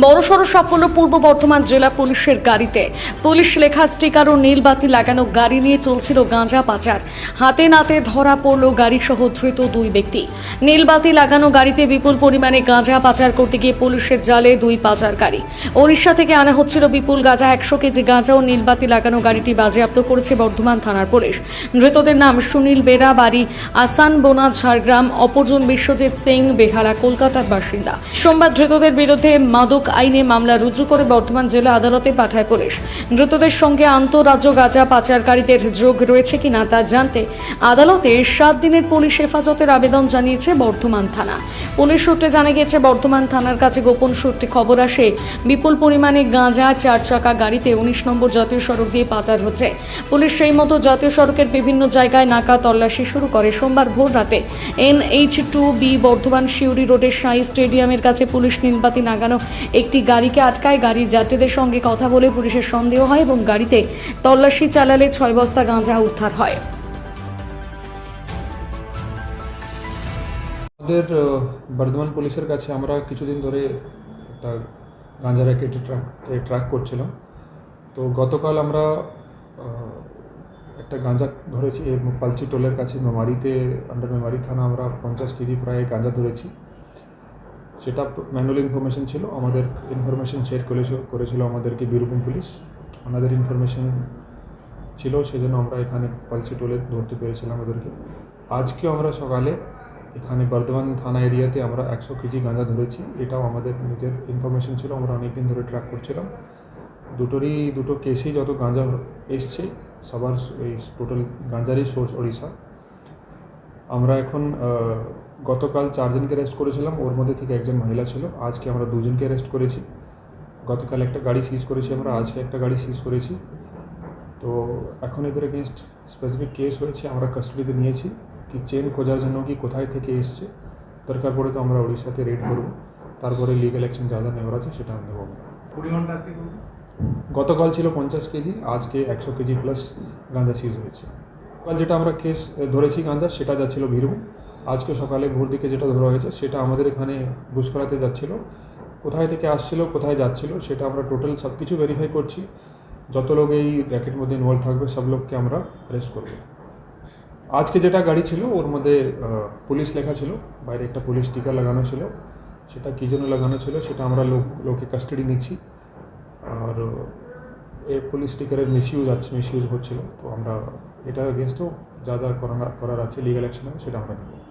বড়সড় সাফল্য পূর্ব বর্ধমান জেলা পুলিশের গাড়িতে। পুলিশ লেখা স্টিকার ও নীলবাতি লাগানো গাড়ি নিয়ে চলছিল গাঁজা পাচার। হাতে নাতে ধরা পড়ল গাড়ি সহ ধৃত দুই ব্যক্তি। নীলবাতি লাগানো গাড়িতে বিপুল পরিমাণে গাঁজা পাচার করতে গিয়ে পুলিশের জালে দুই পাচারকারী। উড়িষ্যা থেকে আনা হচ্ছিল বিপুল গাঁজা একশো কেজি গাঁজা ও নীলবাতি লাগানো গাড়িটি বাজেয়াপ্ত করেছে বর্ধমান থানার পুলিশ। ধৃতদের নাম সুনীল বেরা, বাড়ি আসান বোনা ঝাড়গ্রাম, অপরজন বিশ্বজিৎ সিং, বেহারা, কলকাতার বাসিন্দা। সোমবার ধৃতদের বিরুদ্ধে মাদক আইনে মামলা রুজু করে বর্ধমান জেলা আদালতে পাঠায় পুলিশ। ধৃতদের সঙ্গে আন্তঃরাজ্য গাঁজা পাচারকারীদের যোগ রয়েছে কিনা তা জানতে আদালতে সাত দিনের পুলিশ হেফাজতের আবেদন জানিয়েছে বর্ধমান থানা। পুলিশ সূত্রে জানা গিয়েছে, বর্ধমান থানার কাছে গোপন সূত্রে খবর আসে, বিপুল পরিমাণে গাঁজা চার চাকা গাড়িতে উনিশ নম্বর জাতীয় সড়ক দিয়ে পাচার হচ্ছে। পুলিশ সেই মতো জাতীয় সড়কের বিভিন্ন জায়গায় নাকা তল্লাশি শুরু করে। সোমবার ভোর রাতে NH two B Bardhaman Siuri রোডের সাই স্টেডিয়ামের কাছে পুলিশ নীলবাতি লাগানো একটি গাড়িকে আটকায়, গাড়ির যাত্রীদের সঙ্গে কথা বলে পুলিশের সন্দেহ হয় এবং গাড়িতে তল্লাশি চালালে ছয় বস্তা গাঁজা উদ্ধার হয়। আমাদের বর্ধমান পুলিশের কাছে আমরা কিছুদিন ধরে একটা গাঁজা র্যাকেট ট্র্যাককে ট্র্যাক করছিলাম। তো গতকাল আমরা একটা গাঁজা ধরেছি পালচি টোলের কাছে, মেমারিতে, আন্ডার মেমারি থানা আমরা পঞ্চাশ কেজি প্রায় গাঁজা ধরেছি। সেটা ম্যানুয়াল ইনফরমেশন ছিল, আমাদের ইনফরমেশন শেয়ার করেছিল করেছিল আমাদেরকে বীরভূম পুলিশ। ওনাদের ইনফরমেশন ছিল, সেজন্য আমরা এখানে পালচি টোলে ধরতে পেরেছিলাম ওদেরকে। আজকে আমরা সকালে এখানে বর্ধমান থানা এরিয়াতে আমরা একশো কেজি গাঁজা ধরেছি, এটাও আমাদের নিজের ইনফরমেশন ছিল, আমরা অনেক দিন ধরে ট্র্যাক করছিলাম। দুটোরই, দুটো কেসেই যত গাঁজা এসছে, সবার এই টোটাল গাঁজারই সোর্স ওড়িশা। আমরা এখন গতকাল চারজনকে অ্যারেস্ট করেছিলাম ওর মধ্যে থেকে একজন মহিলা ছিল। আজকে আমরা দুজনকে অ্যারেস্ট করেছি। গতকাল একটা গাড়ি সিজ করেছি আমরা আজকে একটা গাড়ি সিজ করেছি। তো এখন এদের এগেনস্ট স্পেসিফিক কেস হয়েছে আমরা কাস্টডিতে নিয়েছি। কি চেন খোঁজার জন্য কি কোথায় থেকে এসছে দরকার পড়ে তো আমরা উড়িষ্যাতে রেড করব। তারপরে লিগাল অ্যাকশন যা যা নেওয়ার আছে সেটা নেব। পরিমাণটা গতকাল ছিল পঞ্চাশ কেজি আজকে একশো কেজি প্লাস গাঁজা সিজ হয়েছে। কাল যেটা আমরা কেস ধরেছি গাঁজা, সেটা যাচ্ছিল বীরভূম। আজকে সকালে ভোর দিকে যেটা ধরা হয়েছে, সেটা আমাদের এখানে ঘুষকরাতে যাচ্ছিল। কোথায় থেকে আসছিল, কোথায় যাচ্ছিল, সেটা আমরা টোটাল সব কিছু ভেরিফাই করছি। যত লোক এই র্যাকেট মধ্যে ইনভলভ থাকবে, সব লোককে আমরা অ্যারেস্ট করব। আজকে যেটা গাড়ি ছিল, ওর মধ্যে পুলিশ লেখা ছিল, বাইরে একটা পুলিশ স্টিকার লাগানো ছিল। সেটা কী জন্য লাগানো ছিল, সেটা আমরা লোক, লোকে কাস্টাডি নিচ্ছি। পুলিশ স্টিকারের মিসইউজ আছে মিসইউজ হচ্ছিল। তো আমরা এটা এগেনস্টও যা যা করার করার আছে লিগাল অ্যাকশন হবে সেটা আমরা নেব।